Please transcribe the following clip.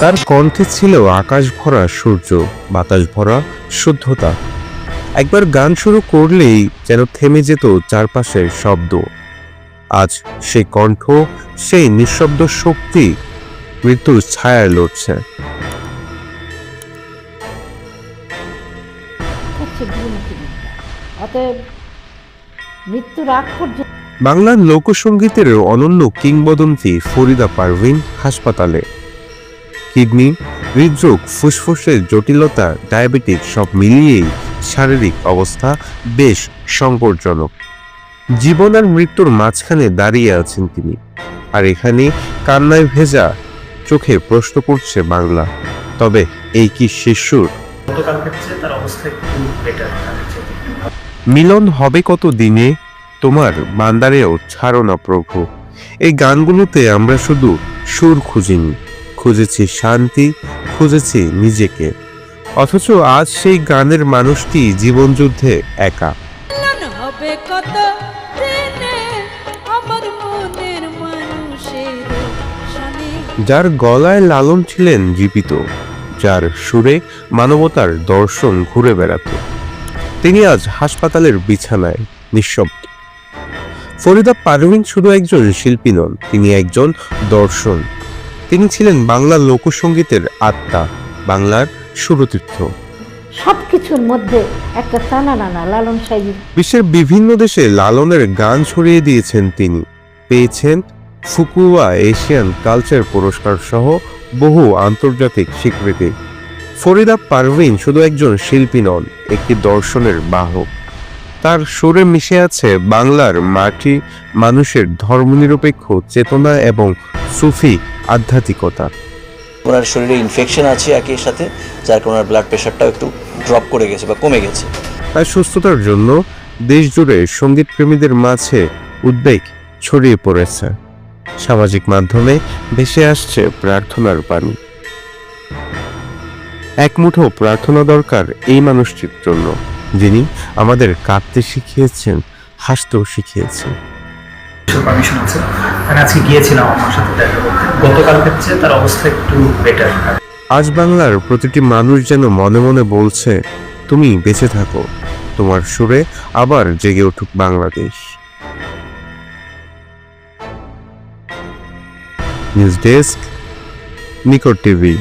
তার কণ্ঠে ছিল আকাশ ভরা সূর্য, বাতাস ভরা শুদ্ধতা। একবার গান শুরু করলেই যেন থেমে যেত চারপাশের শব্দ। আজ সেই কণ্ঠ, সেই নিঃশব্দ শক্তি মৃত্যুর ছায়ায় লড়ছে। হচ্ছে অতএব মৃত্যুর আগ পর্যন্ত বাংলার লোকসঙ্গীতের অনন্য কিংবদন্তি ফরিদা পারভিন হাসপাতালে। কিডনি, হৃদরোগ, ফুসফুসের জটিলতা ডায়াবেটিক সব মিলিয়েই শারীরিক অবস্থা বেশ সংকটজনক। জীবন আর মৃত্যুর মাঝখানে দাঁড়িয়ে আছেন তিনি। আর এখানে কান্নায় ভেজা চোখে প্রশ্ন করছে বাংলা, তবে এই কি শিশুর গতকালকের তার অবস্থা একটু বেটার মিলন হবে কত দিনে? তোমার বান্দারেও ছাড়ো না প্রভু। এই গানগুলোতে আমরা শুধু সুর খুঁজিনি খুঁজেছি শান্তি খুঁজেছি নিজেকে। অথচ আজ সেই গানের মানুষটি জীবনযুদ্ধে একা। হবে কত আমার মনের মানুষের যার গলায় লালন ছিলেন জীবিত। যার সুরে মানবতার দর্শন ঘুরে বেড়াত। তিনি আজ হাসপাতালের বিছানায় নিঃশব্দ। ফরিদা পারভিন শুধু একজন শিল্পী নন তিনি একজন দর্শন। তিনি ছিলেন বাংলা লোকসঙ্গীতের আত্মা বাংলার সুরতীর্থ। সব কিছুর মধ্যে একটা টানা নানা লালন সাহেব বিশ্বের বিভিন্ন দেশে লালনের গান ছড়িয়ে দিয়েছেন তিনি। পেয়েছেন ফুকুয়া এশিয়ান কালচার পুরস্কার সহ বহু আন্তর্জাতিক স্বীকৃতি। ফরিদা পারভিন শুধু একজন শিল্পী নন একটি দর্শনের বাহক। তার সুরে মিশে আছে বাংলার মাটি মানুষের ধর্মনিরপেক্ষ চেতনা এবং সুফি আধ্যাত্মিকতা। ওনার শরীরে ইনফেকশন আছে একই সাথে যার কারণে ব্লাড প্রেশারটাও একটু ড্রপ করে গেছে বা কমে গেছে। তার সুস্থতার জন্য দেশ জুড়ে সংগীত প্রেমীদের মাঝে উদ্বেগ ছড়িয়ে পড়েছে। সামাজিক মাধ্যমে ভেসে আসছে প্রার্থনার পানি এক মুঠো প্রার্থনা দরকার এই মানুষটির জন্য যিনি আমাদের কাঁদতে শিখিয়েছেন হাসতেও শিখিয়েছেন। পারমিশন আছে। আজকে গিয়েছিলাম আমার সাথে দেখা করতে। চেয়ে তার অবস্থা একটু বেটার আজ বাংলার প্রতিটি মানুষ যেন মনে মনে বলছে তুমি বেঁচে থাকো। তোমার সুরে আবার জেগে উঠুক Bangladesh. News desk Niko TV.